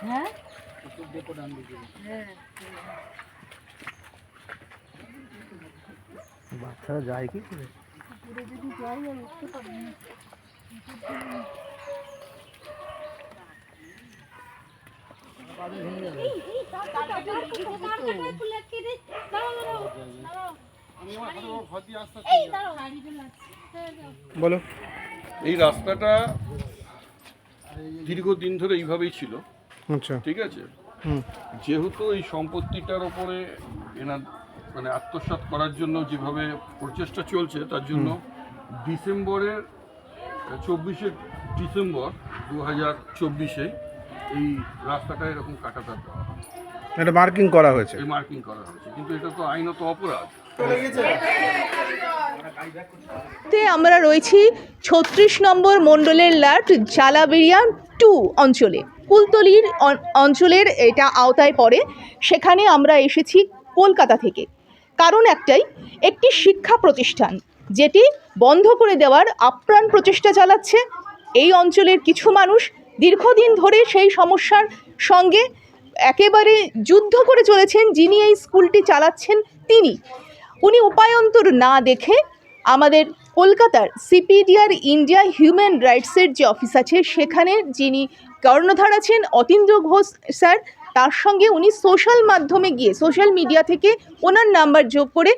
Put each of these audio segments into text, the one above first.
হ্যাঁ বাচ্চারা যায় কি করে? বলো। এই রাস্তাটা দীর্ঘদিন ধরে এইভাবেই ছিল। আচ্ছা। ঠিক আছে? যেহেতু এই সম্পত্তিটার ওপরে এনার মানে আত্মসাৎ করার জন্য যেভাবে প্রচেষ্টা চলছে তার জন্য ডিসেম্বরের চব্বিশে ডিসেম্বর দু হাজার চব্বিশে এই রাস্তাটা এরকম হয়। এটা মার্কিং করা হয়েছে। এই মার্কিং করা হয়েছে। কিন্তু এটা তো আইনত অপরাধ। তে আমরা রয়েছি ছত্রিশ নম্বর মণ্ডলের লাট জালাবেরিয়া টু অঞ্চলে। কুলতলির অঞ্চলের এটা আওতায় পড়ে। সেখানে আমরা এসেছি কলকাতা থেকে। কারণ একটাই, একটি শিক্ষা প্রতিষ্ঠান যেটি বন্ধ করে দেওয়ার আপ্রাণ প্রচেষ্টা চালাচ্ছে। এই অঞ্চলের কিছু মানুষ দীর্ঘদিন ধরে সেই সমস্যার সঙ্গে একেবারে যুদ্ধ করে চলেছেন যিনি এই স্কুলটি চালাচ্ছেন তিনি। উনি উপায়ন্তর না দেখে আমাদের কলকাতার সিপিডিআর ইন্ডিয়া হিউম্যান রাইটসের যে অফিস আছে, সেখানে যিনি কর্ণধার আছেন অতীন্দ্র ঘোষ স্যার, তার সঙ্গে উনি সোশ্যাল মাধ্যমে গিয়ে, সোশ্যাল মিডিয়া থেকে ওনার নাম্বার যোগ করে,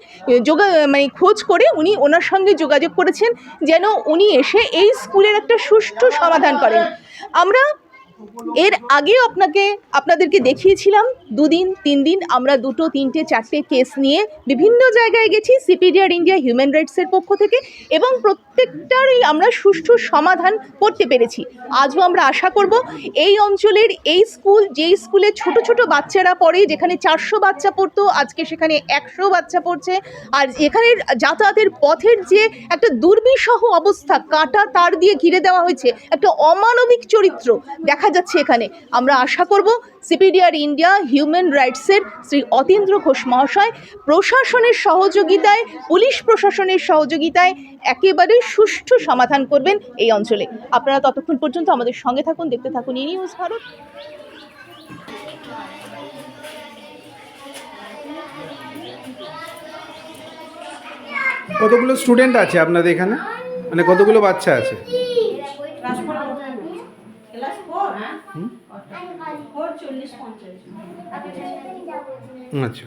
যোগা মানে খোঁজ করে উনি ওনার সঙ্গে যোগাযোগ করেছেন, যেন উনি এসে এই স্কুলের একটা সুষ্ঠু সমাধান করেন। আমরা এর আগেও আপনাকে, আপনাদেরকে দেখিয়েছিলাম, দুদিন, তিন দিন, আমরা দুটো, তিনটে, চারটে কেস নিয়ে বিভিন্ন জায়গায় গেছি সিপিডিআর ইন্ডিয়া হিউম্যান রাইটসের পক্ষ থেকে এবং প্রত্যেকটারই আমরা সুষ্ঠু সমাধান করতে পেরেছি। আজও আমরা আশা করব, এই অঞ্চলের এই স্কুল, যেই স্কুলে ছোট ছোট বাচ্চারা পড়ে, যেখানে চারশো বাচ্চা পড়তো, আজকে সেখানে একশো বাচ্চা পড়ছে, আর এখানের যাতায়াতের পথের যে একটা দুর্বিষহ অবস্থা, কাটা, তার দিয়ে ঘিরে দেওয়া হয়েছে, একটা অমানবিক চরিত্র দেখা যাচ্ছে এখানে। আমরা আশা করব সিপিডিআর ইন্ডিয়া হিউম্যান রাইটসের শ্রী অতীন্দ্র ঘোষ মহাশয় প্রশাসনের সহযোগিতায় পুলিশ প্রশাসনের সহযোগিতায় একেবারে সুষ্ঠু সমাধান করবেন এই অঞ্চলে। আপনারা ততক্ষণ পর্যন্ত আমাদের সঙ্গে থাকুন দেখতে থাকুন ই নিউজ ভারত। কতগুলো স্টুডেন্ট আছে আপনাদের এখানে? মানে কতগুলো বাচ্চা আছে ক্লাস ফোর ফোর চল্লিশ পঞ্চাশ আচ্ছা।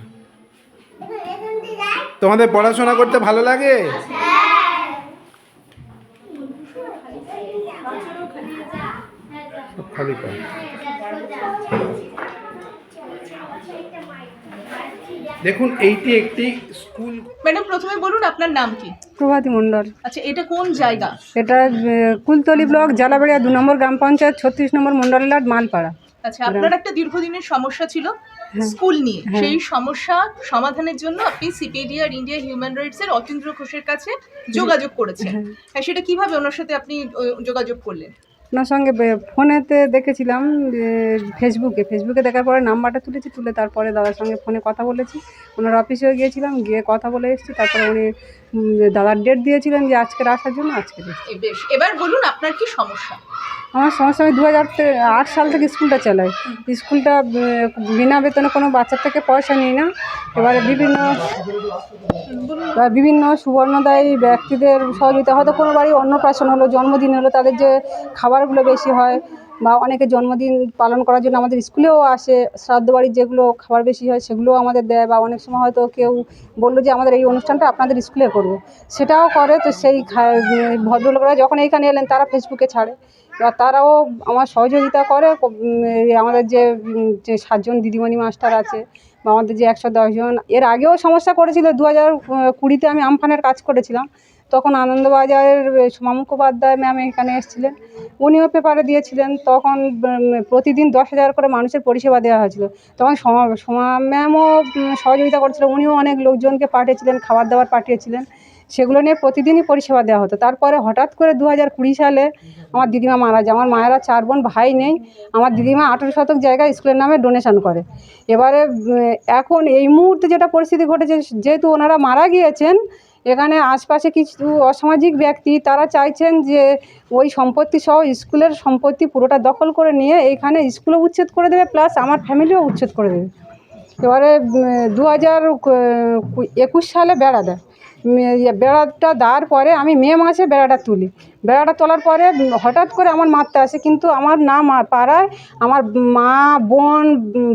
তোমাদের পড়াশোনা করতে ভালো লাগে? সব খালি দেখুন এইটি একটি স্কুল ম্যাডাম প্রথমে বলুন আপনার নাম কি? প্রভাতী মণ্ডল। আচ্ছা এটা কোন জায়গা? এটা কুলতলি ব্লক জালাবেড়িয়া দু নম্বর গ্রাম পঞ্চায়েত ছত্রিশ নম্বর মণ্ডলের মালপাড়া। আচ্ছা আপনার একটা দীর্ঘদিনের সমস্যা ছিল স্কুল নিয়ে। সেই সমস্যা সমাধানের জন্য আপনি সিপিডিআর ইন্ডিয়া হিউম্যান রাইটস এর অতীন্দ্র ঘোষের কাছে যোগাযোগ করেছেন। হ্যাঁ। সেটা কীভাবে ওনার সাথে আপনি যোগাযোগ করলেন? ওনার সঙ্গে ফোনেতে দেখেছিলাম ফেসবুকে ফেসবুকে দেখার পরে নাম্বারটা তুলেছি, তুলে তারপরে দাদার সঙ্গে ফোনে কথা বলেছি। ওনার অফিসেও গিয়েছিলাম, গিয়ে কথা বলে এসেছি, তারপরে উনি দাদার ডেট দিয়েছিলেন যে আজকের আসার জন্য আজকে বেশ এবার বলুন আপনার কি সমস্যা? আমার সমস্যা আমি দু হাজার আট সাল থেকে স্কুলটা চালাই। স্কুলটা বিনা বেতনে কোনো বাচ্চার থেকে পয়সা নিই না। এবারে বিভিন্ন বিভিন্ন সুবর্ণদায়ী ব্যক্তিদের সহযোগিতা হয়তো কোনো বাড়ি অন্নপ্রাশন হলো জন্মদিন হলো তাদের যে খাবারগুলো বেশি হয় বা অনেকে জন্মদিন পালন করার জন্য আমাদের স্কুলেও আসে, শ্রাদ্ধ বাড়ির যেগুলো খাবার বেশি হয় সেগুলোও আমাদের দেয় বা অনেক সময় হয়তো কেউ বলল যে আমাদের এই অনুষ্ঠানটা আপনাদের স্কুলে করব। সেটাও করে তো সেই ভদ্রলোকরা যখন এইখানে এলেন তারা ফেসবুকে ছাড়ে। এবার তারাও আমার সহযোগিতা করে আমাদের যে যে সাতজন দিদিমণি মাস্টার আছে বা আমাদের যে একশো দশজন এর আগেও সমস্যা করেছিল। দু হাজার কুড়িতে আমি আমফানের কাজ করেছিলাম। তখন আনন্দবাজারের সোমা মুখোপাধ্যায় ম্যাম এখানে এসেছিলেন। উনিও পেপারে দিয়েছিলেন। তখন প্রতিদিন দশ হাজার করে মানুষের পরিষেবা দেওয়া হয়েছিল। তখন ম্যামও সহযোগিতা করছিল। উনিও অনেক লোকজনকে পাঠিয়েছিলেন, খাবার দাবার পাঠিয়েছিলেন। সেগুলো নিয়ে প্রতিদিনই পরিষেবা দেওয়া হতো। তারপরে হঠাৎ করে দু হাজার কুড়ি সালে আমার দিদিমা মারা যায়। আমার মায়েরা চার বোন, ভাই নেই। আমার দিদিমা আঠেরো শতক জায়গায় স্কুলের নামে ডোনেশন করে। এবারে এখন এই মুহূর্তে যেটা পরিস্থিতি ঘটেছে, যেহেতু ওনারা মারা গিয়েছেন এখানে আশপাশে কিছু অসামাজিক ব্যক্তি, তারা চাইছেন যে ওই সম্পত্তি সহ স্কুলের সম্পত্তি পুরোটা দখল করে নিয়ে এইখানে স্কুলও উচ্ছেদ করে দেবে, প্লাস আমার ফ্যামিলিও উচ্ছেদ করে দেবে। এবারে দু হাজার একুশ সালে বেড়া দেয়। বেড়াটা দেওয়ার পরে আমি মে মাসে বেড়াটা তুলি। বেড়াটা তোলার পরে হঠাৎ করে আমার মারতে আসে, কিন্তু আমার না মা, পাড়ায় আমার মা, বোন,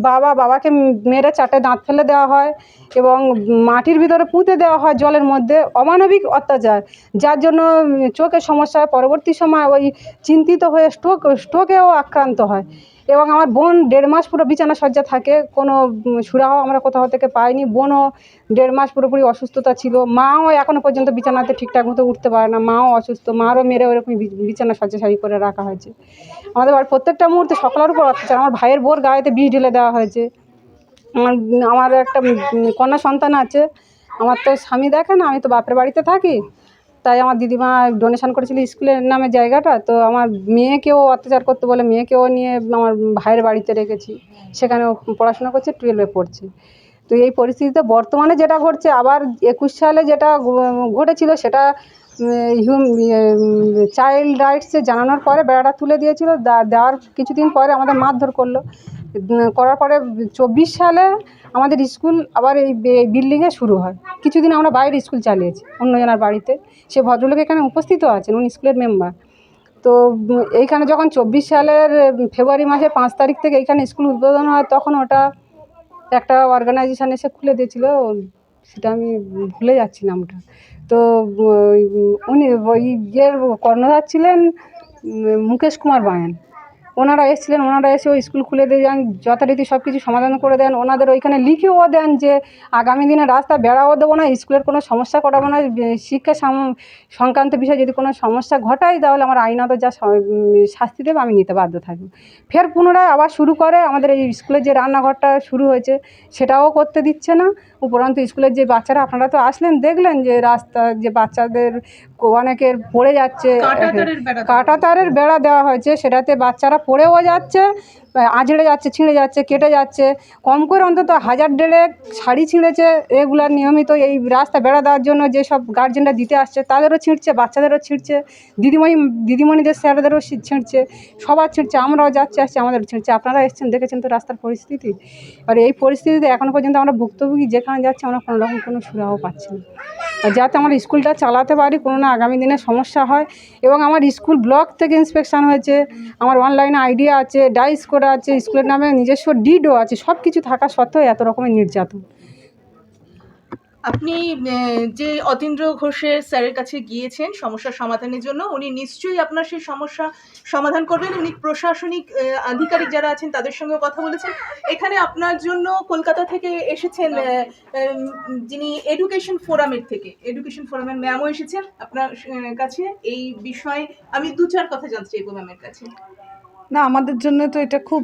বাবা, বাবাকে মেরে চারটে দাঁত ফেলে দেওয়া হয় এবং মাটির ভিতরে পুঁতে দেওয়া হয় জলের মধ্যে অমানবিক অত্যাচার, যার জন্য চোখের সমস্যা পরবর্তী সময় ওই চিন্তিত হয়ে স্ট্রোক স্ট্রোকেও আক্রান্ত হয় এবং আমার বোন দেড় মাস পুরো বিছানা সজ্জা থাকে, কোনো সুরাহ আমরা কোথাও থেকে পাইনি, বোনও দেড় মাস পুরোপুরি অসুস্থতা ছিল, মাও এখনও পর্যন্ত বিছানাতে ঠিকঠাক মতো উঠতে পারে না, মাও অসুস্থ, মারও মেরে ওরকম বিছানা শয্যাশায়ী করে রাখা হয়েছে। আমাদের বাড়ির প্রত্যেকটা মুহূর্তে সকলের উপর অত্যাচার। আমার ভাইয়ের বোর গায়েতে বিষ ঢেলে দেওয়া হয়েছে। আমার আমার একটা কন্যা সন্তান আছে। আমার তো স্বামী দেখে না, আমি তো বাপের বাড়িতে থাকি। তাই আমার দিদিমা ডোনেশন করেছিল স্কুলের নামে জায়গাটা। তো আমার মেয়েকেও অত্যাচার করতে বলে মেয়েকেও নিয়ে আমার ভাইয়ের বাড়িতে রেখেছি। সেখানেও পড়াশোনা করছে টুয়েলভে পড়ছে। তো এই পরিস্থিতিতে বর্তমানে যেটা ঘটছে, আবার একুশ সালে যেটা ঘটেছিল, সেটা হিউম চাইল্ড রাইটসে জানানোর পরে বেড়াটা তুলে দিয়েছিল। দেওয়ার কিছুদিন পরে আমাদের মারধর করল। করার পরে চব্বিশ সালে আমাদের স্কুল আবার এই বিল্ডিংয়ে শুরু হয়। কিছুদিন আমরা বাইরে স্কুল চালিয়েছি, অন্যজনার বাড়িতে। সে ভদ্রলোক এখানে উপস্থিত আছেন, উনি স্কুলের মেম্বার তো এইখানে যখন চব্বিশ সালের ফেব্রুয়ারি মাসে পাঁচ তারিখ থেকে এইখানে স্কুল উদ্বোধন হয়, তখন ওটা একটা অর্গানাইজেশান এসে খুলে দিয়েছিল। সেটা আমি ভুলে যাচ্ছি নামটা। তো উনি, ওই ইয়ের কর্ণধার ছিলেন মুকেশ কুমার বায়ান। ওনারা এসেছিলেন, ওনারা এসে ওই স্কুল খুলে দিয়ে যান, যথারীতি সব কিছু সমাধান করে দেন। ওনাদের ওইখানে লিখেও দেন যে, আগামী দিনে রাস্তা বেড়াও দেবো না, স্কুলের কোনো সমস্যা করাবো না, শিক্ষা সংক্রান্ত বিষয়ে যদি কোনো সমস্যা ঘটায়, তাহলে আমার আইনত যা শাস্তি দেবে, আমি নিতে বাধ্য থাকব। ফের পুনরায় আবার শুরু করে, আমাদের এই স্কুলের যে রান্নাঘরটা শুরু হয়েছে, সেটাও করতে দিচ্ছে না। উপরন্তু স্কুলের যে বাচ্চারা আপনারা তো আসলেন দেখলেন যে রাস্তা যে বাচ্চাদের অনেকের পড়ে যাচ্ছে। কাঁটা তারের বেড়া দেওয়া হয়েছে। সেটাতে বাচ্চারা পড়েও যাচ্ছে আঁচড়ে যাচ্ছে ছিঁড়ে যাচ্ছে কেটে যাচ্ছে। কম করে অন্তত হাজার ডেড়েক শাড়ি ছিঁড়েছে রেগুলার নিয়মিত এই রাস্তা বেড়া দেওয়ার জন্য যেসব গার্জেনরা দিতে আসছে তাদেরও ছিঁড়ছে বাচ্চাদেরও ছিঁড়ছে দিদিমণি দিদিমণিদের স্যারদেরও ছিঁড়ছে সবার ছিঁড়ছে আমরাও যাচ্ছি আসছি আমাদের ছিঁড়ছে। আপনারা এসছেন দেখেছেন তো রাস্তার পরিস্থিতি? আর এই পরিস্থিতিতে এখনও পর্যন্ত আমরা ভুক্তভোগী যেখানে যাচ্ছি আমরা কোনো রকম কোনো সুরাহ পাচ্ছি না। যাতে আমার স্কুলটা চালাতে পারি, কোনো না আগামী দিনে সমস্যা হয়। এবং আমার স্কুল ব্লক থেকে ইন্সপেকশান হয়েছে, আমার অনলাইনে আইডিয়া আছে, ডাইস করা আছে, স্কুলের নামে নিজস্ব ডিডও আছে সব কিছু থাকা সত্ত্বেও এত রকমের নির্যাতন। আপনি যে অতীন্দ্র ঘোষের স্যারের কাছে গিয়েছেন সমস্যা সমাধানের জন্য, উনি নিশ্চয়ই আপনার সেই সমস্যা সমাধান করবেন। উনি প্রশাসনিক আধিকারিক যারা আছেন তাদের সঙ্গে কথা বলেছেন। এখানে আপনার জন্য কলকাতা থেকে এসেছেন যিনি এডুকেশন ফোরামের থেকে, এডুকেশন ফোরামের ম্যামও এসেছেন আপনার কাছে। এই বিষয়ে আমি দু চার কথা জানতে চাইব ম্যামের কাছে। না, আমাদের জন্য তো এটা খুব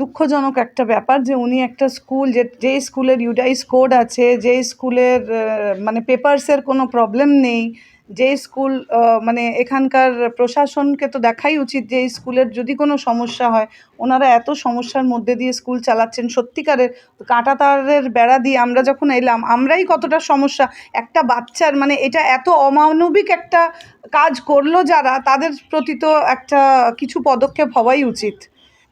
দুঃখজনক একটা ব্যাপার যে উনি একটা স্কুল, যে যে স্কুলের ইউডাইস কোড আছে যে স্কুলের মানে পেপারসের কোনো প্রবলেম নেই যে স্কুল মানে এখানকার প্রশাসনকে তো দেখাই উচিত যে স্কুলের যদি কোনো সমস্যা হয়, ওনারা এত সমস্যার মধ্যে দিয়ে স্কুল চালাচ্ছেন, সত্যিকারের কাঁটা তারের বেড়া দিয়ে আমরা যখন এলাম, আমরাই কতটা সমস্যা। একটা বাচ্চার মানে এটা এত অমানবিক একটা কাজ করল যারা, তাদের প্রতি তো একটা কিছু পদক্ষেপ হওয়াই উচিত।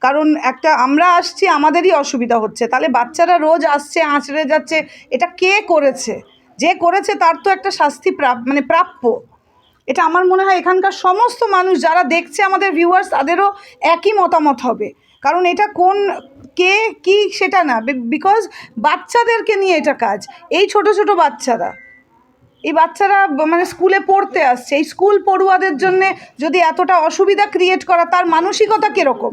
কারণ একটা, আমরা আসছি, আমাদেরই অসুবিধা হচ্ছে। তাহলে বাচ্চারা রোজ আসছে, আঁচড়ে যাচ্ছে, এটা কে করেছে? যে করেছে তার তো একটা শাস্তি প্রাপ মানে প্রাপ্য। এটা আমার মনে হয় এখানকার সমস্ত মানুষ যারা দেখছে আমাদের ভিউয়ার্স তাদেরও একই মতামত হবে। কারণ এটা কোন, কে, কি, সেটা না। বিকজ বাচ্চাদেরকে নিয়ে এটা কাজ। এই ছোট ছোট বাচ্চারা। এই বাচ্চারা মানে স্কুলে পড়তে আসছে। এই স্কুল পড়ুয়াদের জন্য যদি এতটা অসুবিধা ক্রিয়েট করা, তার মানসিকতা কীরকম?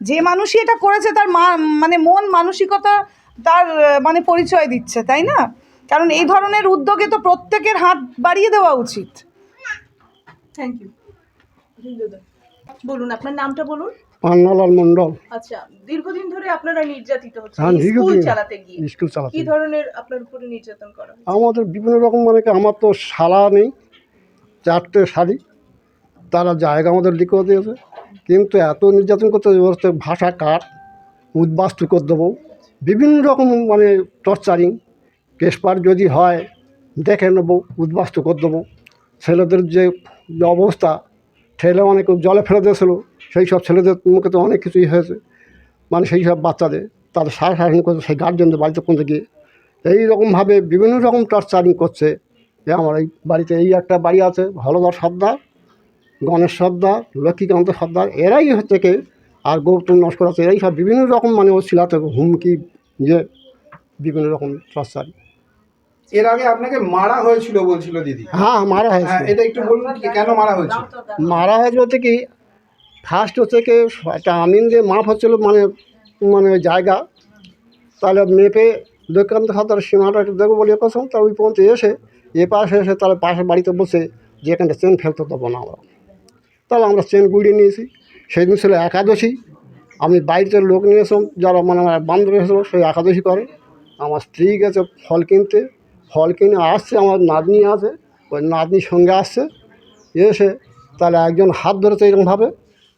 যে মানুষই এটা করেছে, তার মানে মন মানসিকতা, তার মানে পরিচয় দিচ্ছে, তাই না? কারণ এই ধরনের উদ্যোগে তো প্রত্যেকের হাত বাড়িয়ে দেওয়া উচিত। থ্যাংক ইউ বলুন আপনার নামটা বলুন। পান্নালাল মণ্ডল। আচ্ছা দীর্ঘদিন ধরে আপনারা নির্যাতিত হচ্ছে হ্যাঁ, স্কুল চালাতে গিয়ে। স্কুল চালাতে কি ধরনের আপনার উপরে নির্যাতন করা হয়েছে? আমাদের বিভিন্ন রকম মানে আমার তো শালা নেই চারটে শাড়ি তারা জায়গা আমাদের লিখে দিয়েছে। কিন্তু এত নির্যাতন করতে বলতে ভাষা কাট উদ্বাস্তু করে দেবো। বিভিন্ন রকম মানে টর্চারিং পেশপার যদি হয়, দেখে নেব, উদ্বাস্ত করে দেবো। ছেলেদের যে অবস্থা ঠেলে অনেক জলে ফেলে দিয়েছিল, সেই সব ছেলেদের মুখে তো অনেক কিছুই হয়েছে। মানে সেই সব বাচ্চাদের, তাদের সারা শাসন করছে, সেই গার্জেনদের বাড়িতে পৌঁছে গিয়ে। এই রকমভাবে বিভিন্ন রকম টর্চারিং করছে। যে আমার এই বাড়িতে এই একটা বাড়ি আছে হলদর সর্দার গণেশ সর্দার লক্ষ্মীকান্ত সর্দার এরাই হচ্ছে কে, আর গৌতম নস্কর আছে, এরাই সব বিভিন্ন রকম মানে ও শিলাতে হুমকি যে বিভিন্ন রকম টর্চারিং এর আগে আপনাকে মারা হয়েছিল বলছিল দিদি। হ্যাঁ মারা হ্যাঁ হয়েছে এটা একটু বলুন কি কেন মারা হয়েছে মারা হয়েছে বলতে কি ফার্স্ট হচ্ছে কি একটা আমিন দিয়ে মাপ হচ্ছিল মানে মানে জায়গা তাহলে মেপে দৈকান্ত খাতার সীমাটা একটু দেখব বলে কসম তা ওই পর্যন্ত এসে এ পাশে এসে তাহলে পাশের বাড়িতে বসে যে এখানটা চেন ফেলতে দেবো না আমরা। তাহলে আমরা চেন গুড়িয়ে নিয়েছি। সেই দিন ছিল একাদশী। আমি বাড়িতে লোক নিয়ে এসলাম যারা মানে আমার বান্ধব এসেছিল সেই একাদশী করে। আমার স্ত্রী গেছে ফল কিনতে। ফল কিনে আসছে, আমার নাতনি আছে, ওই নাতনির সঙ্গে আসছে, এসে তাহলে একজন হাত ধরেছে এরকমভাবে,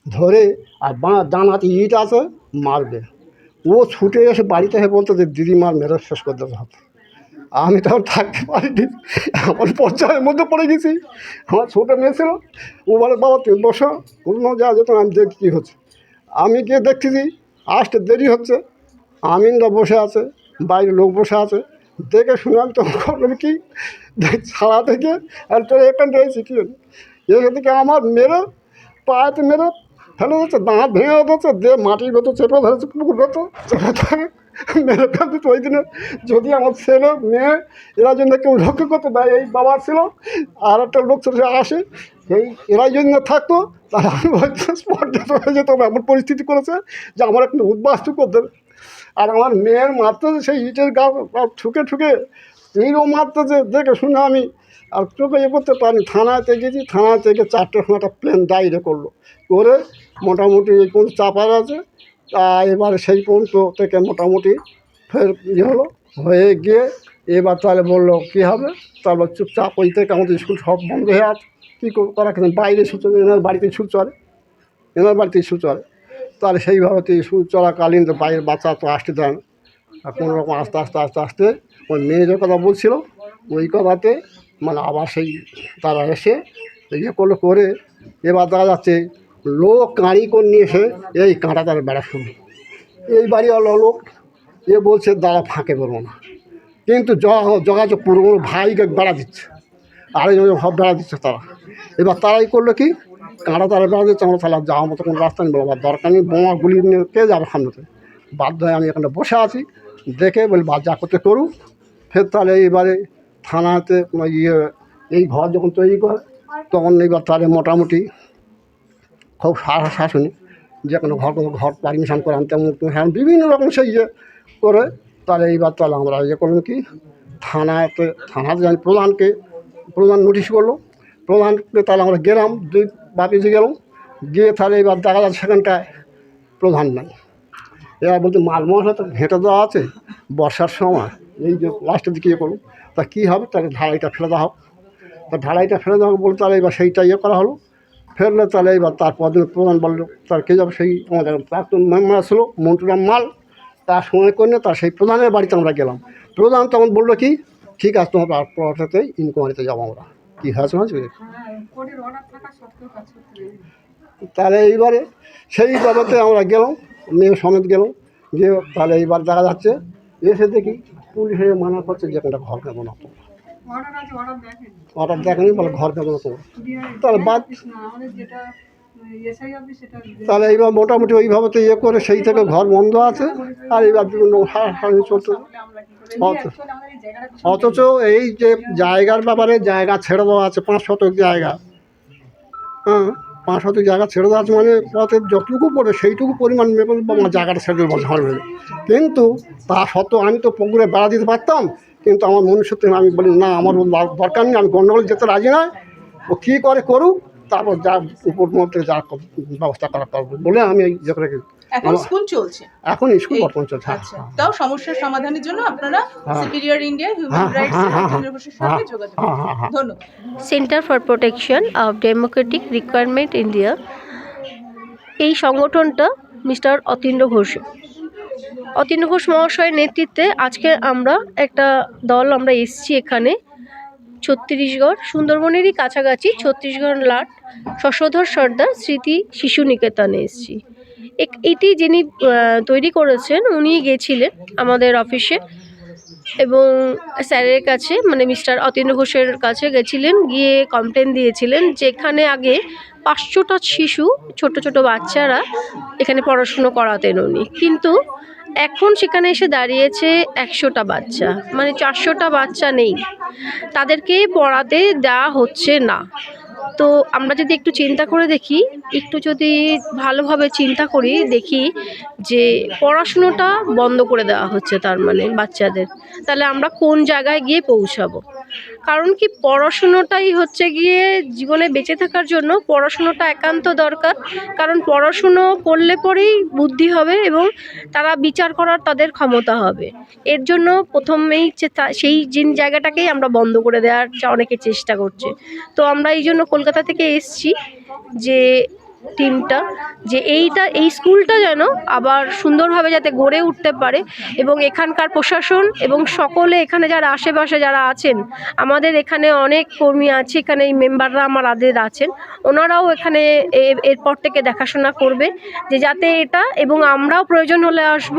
ধরে আর বাঁ ডান হাতে ইট আছে, মারবে। ও ছুটে এসে বাড়িতে এসে বলতো যে, দিদি মার শেষ করে দেবে হাত। আমি তখন থাকতে পারিনি, আমার পর্যায়ের মধ্যে পড়ে গেছি। আমার ছোটো মেয়ে ছিল, ও বলে, বাবা তুই বসো, কোনো যা যেত আমি দেখি কী হচ্ছে। আমি গিয়ে দেখতেছি আসতে দেরি হচ্ছে, আমিনরা বসে আছে বাইরে লোক বসে আছে দেখে শুনে আমি তখন করলাম কি ছাড়া থেকে আর তোর এখানটা এসেছি কি হলো? এসে থেকে আমার মেরে, পায়েতে মেরে ফেলে দিচ্ছে দাঁত ভেঙে দিচ্ছে দে মাটির ভেতর চেপে ধরেছে, পুকুর ভেতর চেপে ধরে মেরে ফেল দিত ওই দিনে যদি আমার ছেলে, মেয়ে, এরা জন্য কেউ লক্ষ্য করতো দেয় এই বাবা ছিল, আর একটা লোক ছিল আসে, এই এরাই যদি না থাকতো, তাহলে আমি স্পট হয়ে যেত এমন পরিস্থিতি করেছে যে আমার একটা উদ্বাস্তু করে দেবে আর আমার মেয়ের মারতেছে সেই ইটের গা ঠুকে ঠুকে এইরকম মারতেছে দেখে শুনে আমি আর চোখে ইয়ে করতে পারিনি। থানাতে গেছি থানা থেকে চারটের সময় একটা প্লেন ডাইরে করল। করে মোটামুটি এই পর্যন্ত চাপার আছে। তা এবারে সেই পর্যন্ত থেকে মোটামুটি ফের ইয়ে হলো। হয়ে গিয়ে এবার তাহলে বলল, কী হবে? তারপর চুপচাপ ওই থেকে আমাদের স্কুল সব বন্ধ হয়ে আছে। কী করা বাইরে সুতো এনার বাড়িতে স্কুল চলে। এনার বাড়িতে স্কুল চলে। তাহলে সেইভাবে তো স্কুল চলাকালীন তো বাইরের বাচ্চা তো আসতে দেয় না। আর কোনো রকম আস্তে আস্তে আস্তে আস্তে ওই মেয়ে যে কথা বলছিল। ওই কথাতে মানে আবার সেই তারা এসে ইয়ে করল, করে এবার দেখা যাচ্ছে লোক কাঁড়ি করে নিয়ে এসে এই কাঁটা তার বেড়া শুরু এই বাড়িওয়ালা লোক এ বলছে, দাঁড়া, ফাঁকে বলব না। কিন্তু যোগাযোগ পুরো ভাইকে বেড়া দিচ্ছে। সব বেড়া দিচ্ছে তারা। এবার তারাই করল কি? কাঁটা তারা বেড়া দিচ্ছে, আমরা তাহলে যাওয়ার মতো কোনো রাস্তা নেই বলো, বা দরকার নেই, বোমা গুলি নিয়ে কে যাবে সামনেতে? বাধ্য হয়ে আমি এখানে বসে আছি, দেখে বলি, বা যা করতে করুক, ফের তাহলে এইবারে থানাতে ইয়ে এই ঘর যখন তৈরি করে, তখন এইবার তাহলে মোটামুটি খুব সাহস শাসনি যে কোনো ঘর কোনো ঘর পারমিশন করে আনতে হ্যাঁ বিভিন্ন রকম সেই ইয়ে করে, তাহলে এইবার তাহলে আমরা ইয়ে করলাম কি, থানাতে থানাতে জানি প্রধানকে, প্রধান নোটিশ করল, প্রধানকে তাহলে আমরা গেলাম, দুই বাপিসে গেলাম গিয়ে তাহলে এবার দেখা যাচ্ছে সেখানটায় প্রধান নাই। এবার বলতে মাল মশলা তো ঘেঁটে দেওয়া আছে বর্ষার সময়। এই যে লাস্টের দিকে ইয়ে করুন। তা কী হবে? তাহলে ঢালাইটা ফেলে দেওয়া হোক। তা ঢালাইটা ফেলে দেওয়া হোক বলে তাহলে এবার সেইটা ইয়ে করা হলো। ফেললে তাহলে এবার তারপর দিন প্রধান বলল, তার কে যাবে? সেই আমাদের প্রাক্তন মেম্বার ছিল, মন্টুরাম মাল। তার সময় করে তার সেই প্রধানের বাড়িতে আমরা গেলাম। প্রধান তখন বলল কি, ঠিক আছে, তোমার পরটাতে ইনকোয়ারিতে যাব আমরা। কী হয়েছে মাছ। তাহলে এইবারে সেই বাবাতে আমরা গেলাম মেয়ে সমেত গেলাম যে তাহলে এইবার দেখা যাচ্ছে এসে দেখি পুলিশে মানা করছে যে একটা ঘর কেমন না অর্ডার অর্ডার দেখেনি। বলে ঘর কেমন তোমার তাহলে বাদ তাহলে এইবার মোটামুটি ওইভাবে তো ইয়ে করে সেই থেকে ঘর বন্ধ আছে আর এইবার বিভিন্ন চলতে অথচ এই যে জায়গার ব্যাপারে জায়গা ছেড়ে দেওয়া আছে পাঁচ শতক জায়গা। হ্যাঁ পাঁচ শতক জায়গা ছেড়ে দেওয়া আছে মানে পথে যতটুকু পড়ে সেইটুকু পরিমাণ মেপে আমার জায়গাটা ছেড়ে দেবো ঝড় হলে। কিন্তু তা সত্ত্বেও আমি তো পুকুরে বেড়া দিতে পারতাম কিন্তু আমার মনুষ্যত্ব আমি বলি না আমার দরকার নেই আমি গণ্ডগোল যেতে রাজি নয় ও কী করে করুক তারপর যা উপর মধ্যে যা ব্যবস্থা করা করব বলে আমি এই এখন স্কুল চলছে? এখন স্কুল বর্তমান চলছে হ্যাঁ, আচ্ছা। তাও সমস্যার সমাধানের জন্য আপনারা। সুপিরিয়র ইন্ডিয়া হিউম্যান রাইটস কেন্দ্র ঘোষের সঙ্গে যোগাযোগ। ধন্যবাদ। Centre for protection of democratic requirement India এই সংগঠনটা মিস্টার অতীন্দ্র ঘোষ। অতীন্দ্র ঘোষ মহাশয়ের নেতৃত্বে আজকে আমরা একটা দল আমরা এসেছি এখানে। ছত্তিশগড় সুন্দরবনেরই কাছাকাছি ছত্তিশগড় লাট শশধর সর্দার স্মৃতি শিশু নিকেতনে এসেছি। এক- এটি যিনি তৈরি করেছেন, উনি গেছিলেন আমাদের অফিসে এবং স্যারের কাছে মানে মিস্টার অতীন্দ্র ঘোষের কাছে গেছিলেন, গিয়ে কমপ্লেন দিয়েছিলেন যেখানে আগে পাঁচশোটা শিশু, ছোট ছোট বাচ্চারা এখানে পড়াশুনো করাতেন উনি। কিন্তু এখন সেখানে এসে দাঁড়িয়েছে একশোটা বাচ্চা মানে চারশোটা বাচ্চা নেই। তাদেরকে পড়াতে দেওয়া হচ্ছে না। তো আমরা যদি একটু চিন্তা করে দেখি, একটু যদি ভালোভাবে চিন্তা করি, দেখি যে পড়াশুনোটা বন্ধ করে দেওয়া হচ্ছে তার মানে বাচ্চাদের। তাহলে আমরা কোন জায়গায় গিয়ে পৌঁছাবো? কারণ কি পড়াশুনোটাই হচ্ছে গিয়ে জীবনে বেঁচে থাকার জন্য পড়াশুনোটা একান্ত দরকার। কারণ পড়াশুনো করলে পরেই বুদ্ধি হবে এবং তারা বিচার করার তাদের ক্ষমতা হবে। এর জন্য প্রথমেই সেই জিন জায়গাটাকেই আমরা বন্ধ করে দেওয়ার অনেকে চেষ্টা করছে। তো আমরা এই জন্য কলকাতা থেকে এসছি যে টিমটা, যে এইটা, এই স্কুলটা যেন আবার সুন্দরভাবে যাতে গড়ে উঠতে পারে এবং এখানকার প্রশাসন এবং সকলে এখানে যারা আশেপাশে যারা আছেন, আমাদের এখানে অনেক কর্মী আছে, এখানে এই মেম্বাররা আমার আদের আছেন, ওনারাও এখানে এরপর থেকে দেখাশোনা করবে যে যাতে এটা এবং আমরাও প্রয়োজন হলে আসব।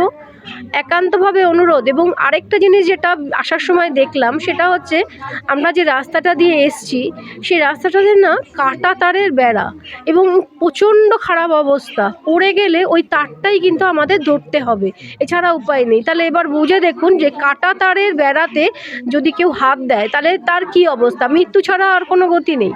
একান্তভাবে অনুরোধ এবং আরেকটা জিনিস যেটা আসার সময় দেখলাম সেটা হচ্ছে আমরা যে রাস্তাটা দিয়ে এসছি, সেই রাস্তাটাতে না কাটা তারের বেড়া এবং প্রচণ্ড খারাপ অবস্থা। পড়ে গেলে ওই তারটাই কিন্তু আমাদের ধরতে হবে, এছাড়া উপায় নেই। তাহলে এবার বুঝে দেখুন যে কাটা তারের বেড়াতে যদি কেউ হাত দেয়, তাহলে তার কি অবস্থা? মৃত্যু ছাড়া আর কোনো গতি নেই।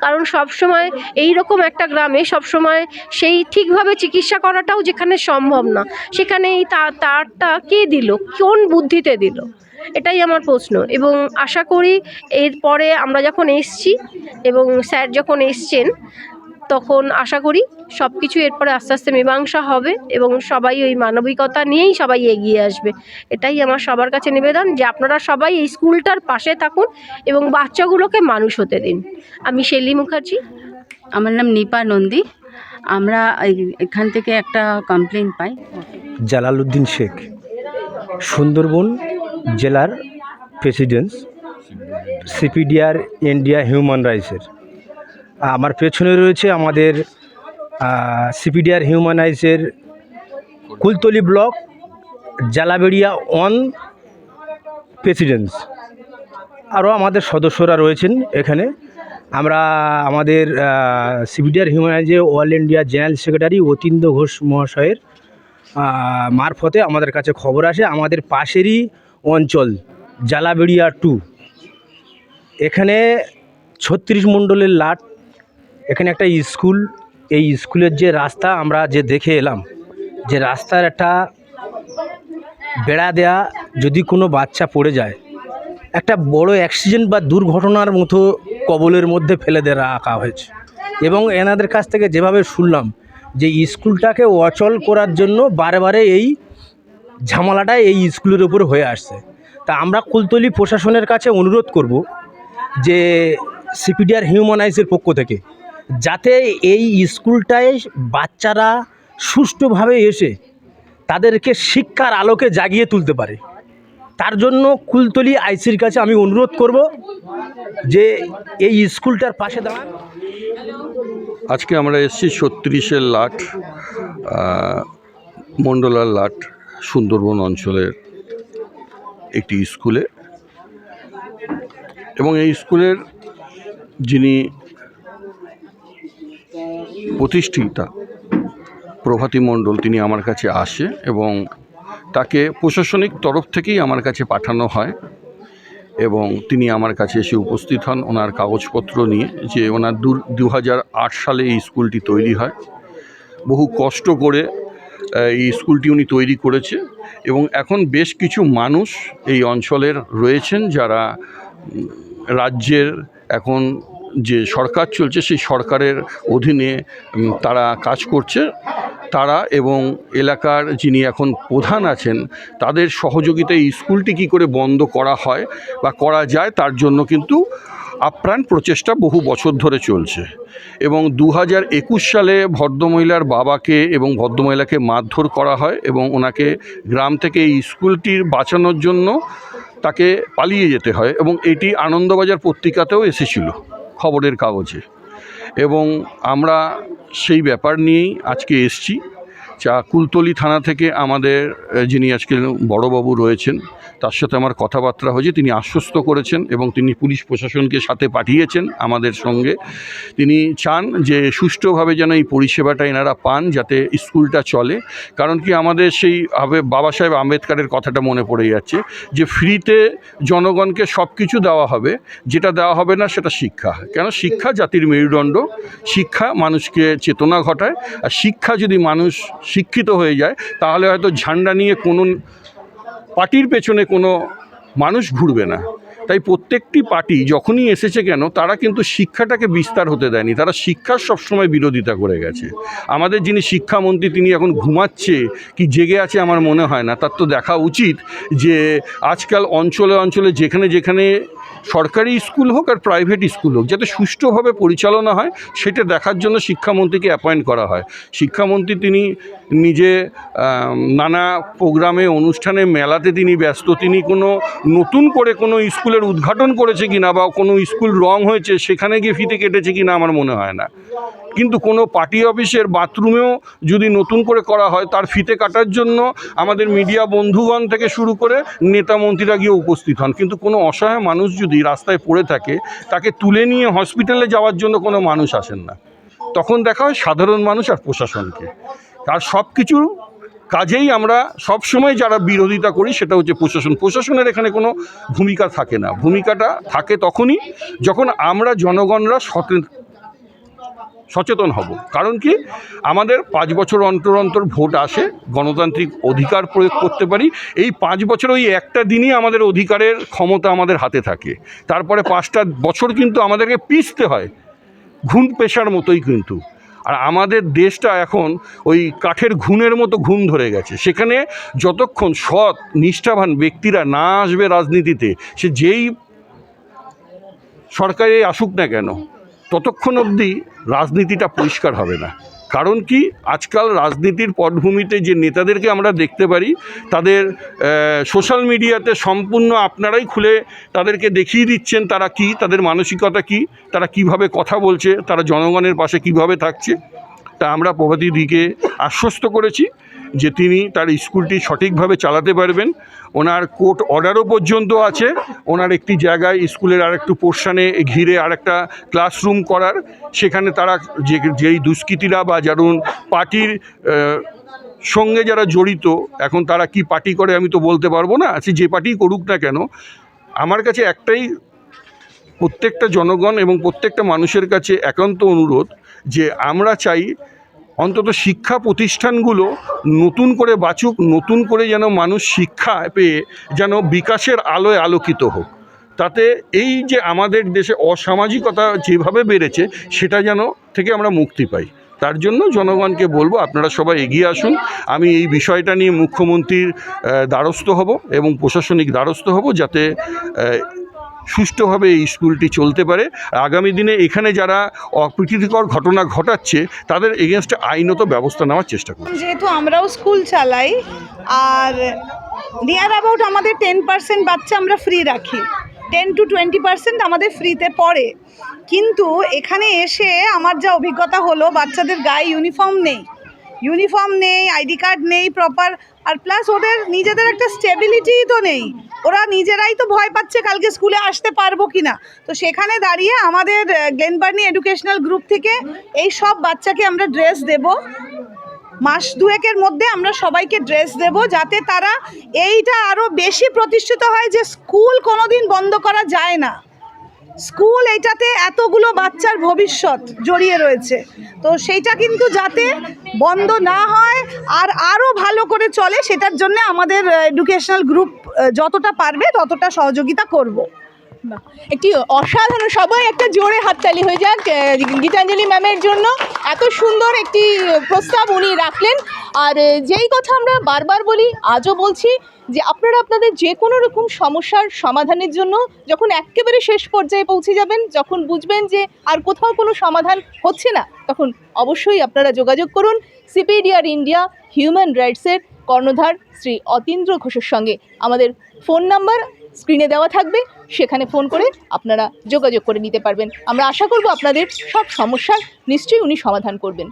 কারণ সব সময় এই রকম একটা গ্রামে সব সময় সেই ঠিকভাবে চিকিৎসা করাটাও যেখানে সম্ভব না সেখানে এই তার তারটা কে দিল? কোন বুদ্ধিতে দিল? এটাই আমার প্রশ্ন। এবং আশা করি এরপরে আমরা যখন এসছি এবং স্যার যখন এসছেন তখন আশা করি সব কিছু এরপরে আস্তে আস্তে মীমাংসা হবে এবং সবাই ওই মানবিকতা নিয়েই সবাই এগিয়ে আসবে। এটাই আমার সবার কাছে নিবেদন যে আপনারা সবাই এই স্কুলটার পাশে থাকুন এবং বাচ্চাগুলোকে মানুষ হতে দিন। আমি শেলি মুখার্জি। আমার নাম নিপা নন্দী। আমরা এই- এখান থেকে একটা কমপ্লেন পাই। জালালউদ্দিন শেখ সুন্দরবন জেলার প্রেসিডেন্ট সিপিডিআর ইন্ডিয়া হিউম্যান রাইটসের আমার পেছনে রয়েছে আমাদের CPDR হিউম্যানাইজের Kultali block, Jalaberia on presidents আরও আমাদের সদস্যরা রয়েছেন এখানে। আমরা আমাদের CPDR human রাইটসের all India general secretary Atindra Ghosh মহাশয়ের মারফতে আমাদের কাছে খবর আসে। আমাদের পাশেরই অঞ্চল, জালাবেড়িয়া টু এখানে ছত্রিশ মণ্ডলের লাট এখানে একটা স্কুল, এই স্কুলের যে রাস্তা আমরা যে দেখে এলাম, যে রাস্তার একটা বেড়া দেয়া যদি কোনো বাচ্চা পড়ে যায়, একটা বড় অ্যাক্সিডেন্ট বা দুর্ঘটনার মতো কবলের মধ্যে ফেলে দিয়ে রাখা হয়েছে। এবং এনাদের কাছ থেকে যেভাবে শুনলাম, যে স্কুলটাকে অচল করার জন্য বারে বারে এই ঝামেলাটা এই স্কুলের উপর হয়ে আসছে। তা আমরা কুলতলি প্রশাসনের কাছে অনুরোধ করব যে সিপিডিআর হিউম্যানাইজের পক্ষ থেকে যাতে এই স্কুলটায় বাচ্চারা সুষ্ঠুভাবে এসে তাদেরকে শিক্ষার আলোকে জাগিয়ে তুলতে পারে। তার জন্য কুলতলি আইসির কাছে আমি অনুরোধ করব যে এই স্কুলটার পাশে দাঁড়ান। আজকে আমরা এসেছি ছত্রিশের লাট মণ্ডলার লাট, সুন্দরবন অঞ্চলের একটি স্কুলে। এবং এই স্কুলের যিনি প্রতিষ্ঠিতা প্রভাতী মণ্ডল তিনি আমার কাছে আসে এবং তাকে প্রশাসনিক তরফ থেকেই আমার কাছে পাঠানো হয় এবং তিনি আমার কাছে এসে উপস্থিত হন ওনার কাগজপত্র নিয়ে যে ওনার দু সালে এই স্কুলটি তৈরি হয়। বহু কষ্ট করে এই স্কুলটি উনি তৈরি করেছে এবং এখন বেশ কিছু মানুষ এই অঞ্চলের রয়েছেন যারা রাজ্যের এখন যে সরকার চলছে, সেই সরকারের অধীনে তারা কাজ করছে। তারা এবং এলাকার যিনি এখন প্রধান আছেন, তাদের সহযোগিতায় স্কুলটি কী করে বন্ধ করা হয় বা করা যায়, তার জন্য কিন্তু আপ্রাণ প্রচেষ্টা বহু বছর ধরে চলছে। এবং দু হাজার একুশ সালে ভদ্রমহিলার বাবাকে এবং ভদ্রমহিলাকে মারধর করা হয় এবং ওনাকে গ্রাম থেকে এই স্কুলটির বাঁচানোর জন্য তাকে পালিয়ে যেতে হয় এবং এটি আনন্দবাজার পত্রিকাতেও এসেছিল। খবরের কাগজে। এবং আমরা সেই ব্যাপার নিয়েই আজকে এসছি। যা কুলতলি থানা থেকে আমাদের যিনি আজকে বড়বাবু রয়েছেন, তার সাথে আমার কথাবার্তা হয়েছে, তিনি আশ্বস্ত করেছেন এবং তিনি পুলিশ প্রশাসনকে সাথে পাঠিয়েছেন আমাদের সঙ্গে। তিনি চান যে সুষ্ঠুভাবে যেন এই পরিষেবাটা এনারা পান, যাতে স্কুলটা চলে। কারণ কি আমাদের সেই বাবা সাহেব আম্বেদকারের কথাটা মনে পড়ে যাচ্ছে, যে ফ্রিতে জনগণকে সব কিছু দেওয়া হবে, যেটা দেওয়া হবে না সেটা শিক্ষা। কেন? শিক্ষা জাতির মেরুদণ্ড, শিক্ষা মানুষকে চেতনা ঘটায়, আর শিক্ষা যদি মানুষ শিক্ষিত হয়ে যায়, তাহলে হয়তো ঝান্ডা নিয়ে কোনো পার্টির পেছনে কোনো মানুষ ঘুরবে না। তাই প্রত্যেকটি পার্টি যখনই এসেছে কেন, তারা কিন্তু শিক্ষাটাকে বিস্তার হতে দেয়নি। তারা শিক্ষার সবসময় বিরোধিতা করে গেছে। আমাদের যিনি শিক্ষামন্ত্রী, তিনি এখন ঘুমাচ্ছে, কি জেগে আছে আমার মনে হয় না। তার তো দেখা উচিত যে আজকাল অঞ্চলে অঞ্চলে যেখানে যেখানে সরকারি স্কুল হোক আর প্রাইভেট স্কুল হোক, যাতে সুষ্ঠুভাবে পরিচালনা হয়, সেটা দেখার জন্য শিক্ষামন্ত্রীকে অ্যাপয়েন্ট করা হয়। শিক্ষামন্ত্রী তিনি নিজে নানা প্রোগ্রামে, অনুষ্ঠানে, মেলাতে তিনি ব্যস্ত। তিনি কোনো নতুন করে কোনো স্কুলের উদ্ঘাটন করেছে কি না বা কোনো স্কুল রং হয়েছে, সেখানে গিয়ে ফিতে কেটেছে কি না আমার মনে হয় না। কিন্তু কোনো পার্টি অফিসের বাথরুমেও যদি নতুন করে করা হয়, তার ফিতে কাটার জন্য আমাদের মিডিয়া বন্ধুগণ থেকে শুরু করে নেতা মন্ত্রীরা গিয়ে উপস্থিত হন। কিন্তু কোনো অসহায় মানুষ যদি রাস্তায় পড়ে থাকে, তাকে তুলে নিয়ে হসপিটালে যাওয়ার জন্য কোনো মানুষ আসেন না। তখন দেখা হয় সাধারণ মানুষ আর প্রশাসনকে। আর সব কিছুর কাজেই আমরা সব সময় যারা বিরোধিতা করি, সেটা হচ্ছে প্রশাসন। প্রশাসনের এখানে কোনো ভূমিকা থাকে না। ভূমিকাটা থাকে তখনই যখন আমরা জনগণরা সচেতন সচেতন হব। কারণ কি? আমাদের পাঁচ বছর অন্তর অন্তর ভোট আসে, গণতান্ত্রিক অধিকার প্রয়োগ করতে পারি। এই পাঁচ বছর ওই একটা দিনই আমাদের অধিকারের ক্ষমতা আমাদের হাতে থাকে। তারপরে পাঁচটা বছর কিন্তু আমাদেরকে পিষতে হয়। ঘুম পেশার মতোই কিন্তু। আর আমাদের দেশটা এখন ওই কাঠের ঘুণের মতো ঘুম ধরে গেছে। সেখানে যতক্ষণ সৎ, নিষ্ঠাবান ব্যক্তিরা না আসবে রাজনীতিতে, সে যেই সরকারে আসুক না কেন ততক্ষণ অবধি রাজনীতিটা পরিষ্কার হবে না। কারণ কি? আজকাল রাজনীতির পটভূমিতে যে নেতাদেরকে আমরা দেখতে পারি, তাদের সোশ্যাল মিডিয়াতে সম্পূর্ণ আপনারাই খুলে তাদেরকে দেখিয়ে দিচ্ছেন তারা কি, তাদের মানসিকতা কি, তারা কীভাবে কথা বলছে, তারা জনগণের পাশে কীভাবে থাকছে। তা আমরা প্রভাতীদিকে আশ্বস্ত করেছি যে তিনি তার স্কুলটি সঠিকভাবে চালাতে পারবেন। ওনার কোর্ট অর্ডারও পর্যন্ত আছে। ওনার একটি জায়গায় স্কুলের আর একটু পোর্শনে ঘিরে আরেকটা ক্লাসরুম করার। সেখানে তারা যে, যেই দুষ্কৃতীরা বা যারুন পার্টির সঙ্গে যারা জড়িত, এখন তারা কি পার্টি করে আমি তো বলতে পারব না। সে যে পার্টি করুক না কেন, আমার কাছে একটাই প্রত্যেকটা জনগণ এবং প্রত্যেকটা মানুষের কাছে একান্ত অনুরোধ যে, আমরা চাই অন্তত শিক্ষা প্রতিষ্ঠানগুলো নতুন করে বাঁচুক, নতুন করে যেন মানুষ শিক্ষা পেয়ে যেন বিকাশের আলোয় আলোকিত হোক। তাতে এই যে আমাদের দেশে অসামাজিকতা যেভাবে বেড়েছে, সেটা যেন থেকে আমরা মুক্তি পাই। তার জন্য জনগণকে বলব, আপনারা সবাই এগিয়ে আসুন। আমি এই বিষয়টা নিয়ে মুখ্যমন্ত্রীর দ্বারস্থ হব এবং প্রশাসনিক দ্বারস্থ হব যাতে সুষ্ঠুভাবে এই স্কুলটি চলতে পারে। আগামী দিনে এখানে যারা অপ্রীতিকর ঘটনা ঘটাচ্ছে, তাদের এগেনস্টে আইনত ব্যবস্থা নেওয়ার চেষ্টা করব। যেহেতু আমরাও স্কুল চালাই, আর নিয়ার অ্যাবাউট আমাদের টেন পার্সেন্ট বাচ্চা আমরা ফ্রি রাখি। টেন টু টোয়েন্টি পার্সেন্ট আমাদের ফ্রিতে পড়ে। কিন্তু এখানে এসে আমার যা অভিজ্ঞতা হলো, বাচ্চাদের গায়ে ইউনিফর্ম নেই। ইউনিফর্ম নেই আইডি কার্ড নেই প্রপার আর প্লাস ওদের নিজেদের একটা স্টেবিলিটিই তো নেই। ওরা নিজেরাই তো ভয় পাচ্ছে কালকে স্কুলে আসতে পারব কি না তো সেখানে দাঁড়িয়ে আমাদের গ্লেনবার্নি এডুকেশনাল গ্রুপ থেকে এই সব বাচ্চাকে আমরা ড্রেস দেব। মাস দুয়েকের মধ্যে আমরা সবাইকে ড্রেস দেব যাতে তারা এইটা আরও বেশি প্রতিষ্ঠিত হয় যে স্কুল কোনোদিন বন্ধ করা যায় না। স্কুল এটাতে এতগুলো বাচ্চার ভবিষ্যৎ জড়িয়ে রয়েছে। তো সেইটা কিন্তু যাতে বন্ধ না হয় আর আরও ভালো করে চলে, সেটার জন্য আমাদের এডুকেশনাল গ্রুপ যতটা পারবে ততটা সহযোগিতা করব। একটি অসাধারণ, সবাই একটা জোরে হাততালি হয়ে যাক গীতাঞ্জলি ম্যামের জন্য। এত সুন্দর একটি প্রস্তাব উনি রাখলেন। আর যেই কথা আমরা বারবার বলি, আজও বলছি যে আপনারা আপনাদের যে কোনো রকম সমস্যার সমাধানের জন্য যখন একেবারে শেষ পর্যায়ে পৌঁছে যাবেন, যখন বুঝবেন যে আর কোথাও কোনো সমাধান হচ্ছে না, তখন অবশ্যই আপনারা যোগাযোগ করুন। সিপিডিআর ইন্ডিয়া হিউম্যান রাইটসের কর্ণধার শ্রী অতীন্দ্র ঘোষের সঙ্গে। আমাদের ফোন নাম্বার স্ক্রিনে দেওয়া থাকবে, সেখানে ফোন করে আপনারা যোগাযোগ করে নিতে পারবেন। আমরা আশা করব আপনাদের সব সমস্যার নিশ্চয়ই উনি সমাধান করবেন।